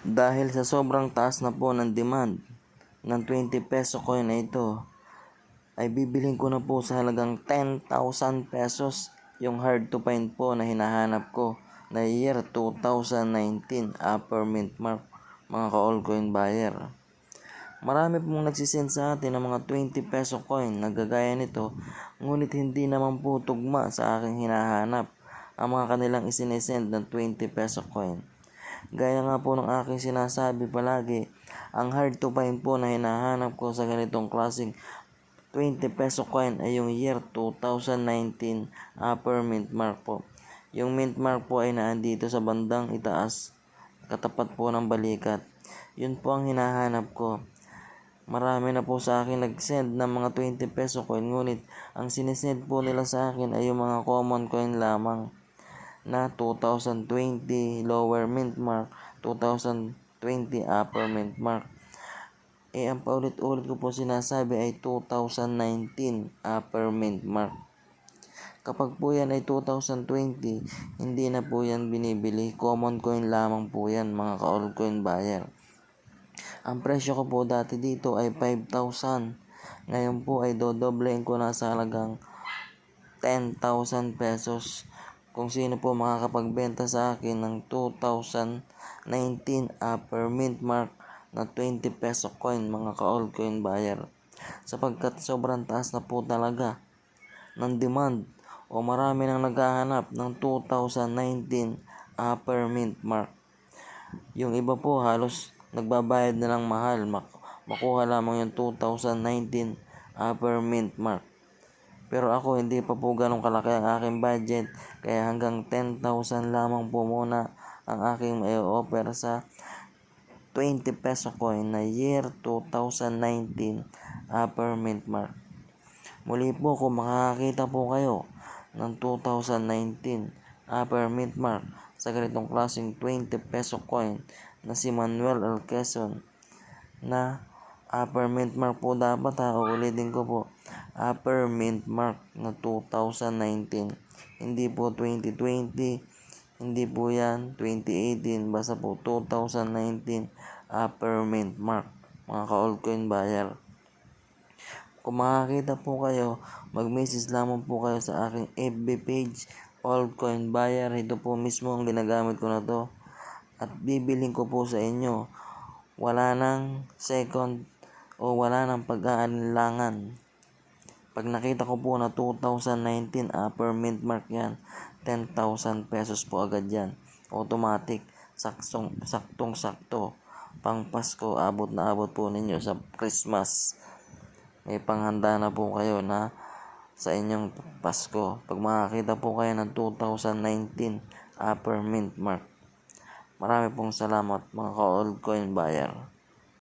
Dahil sa sobrang taas na po ng demand ng 20 peso coin na ito, ay bibiling ko na po sa halagang 10,000 pesos yung hard to find po na hinahanap ko na year 2019 upper mint mark mga ka-allcoin buyer. Marami pong nagsisend sa atin ng mga 20 peso coin na gagaya nito ngunit hindi naman po tugma sa aking hinahanap ang mga kanilang isinesend ng 20 peso coin. Gaya nga po ng aking sinasabi palagi, ang hard to find po na hinahanap ko sa ganitong klaseng 20 peso coin ay yung year 2019 upper mint mark po. Yung mint mark po ay naandito sa bandang itaas, katapat po ng balikat. Yun po ang hinahanap ko. Marami na po sa akin nag-send ng mga 20 peso coin ngunit ang sinesend po nila sa akin ay yung mga common coin lamang na 2020 lower mint mark, 2020 upper mint mark. Eh, ang paulit-ulit ko po sinasabi ay 2019 upper mint mark. Kapag po yan ay 2020, hindi na po yan binibili. Common coin lamang po yan mga ka-altcoin buyer. Ang presyo ko po dati dito ay 5,000. Ngayon po ay dodoblein ko na sa halagang 10,000 pesos. Kung sino po makakapagbenta sa akin ng 2019 upper mint mark na 20 peso coin mga ka-altcoin buyer. Sapagkat sobrang taas na po talaga ng demand o marami nang naghahanap ng 2019 upper mint mark. Yung iba po halos nagbabayad na lang mahal mak- makuha lamang yung 2019 upper mint mark. Pero ako hindi pa po ganun kalaki ang aking budget kaya hanggang 10,000 lamang po muna ang aking may offer sa 20 peso coin na year 2019 upper mint mark. Muli po kung makakakita po kayo ng 2019 upper mint mark sa ganitong klaseng 20 peso coin na si Manuel L. Quezon na upper mint mark po dapat ha, uulitin ko po upper mint mark na 2019 hindi po 2020 hindi po yan 2018 basta po 2019 upper mint mark mga ka-altcoin buyer. Kung makakita po kayo mag-message lamang po kayo sa aking FB page altcoin buyer. Ito po mismo ang ginagamit ko na to. At bibiling ko po sa inyo wala nang second o wala nang pag-aalinlangan pag nakita ko po na 2019 upper mint mark yan 10,000 pesos po agad yan. Automatic saktong saktong sakto. Pang Pasko abot na abot po ninyo sa Christmas. May panghanda na po kayo na sa inyong Pasko. Pag makakita po kayo ng 2019 upper mint mark. Marami pong salamat mga ka-old coin buyer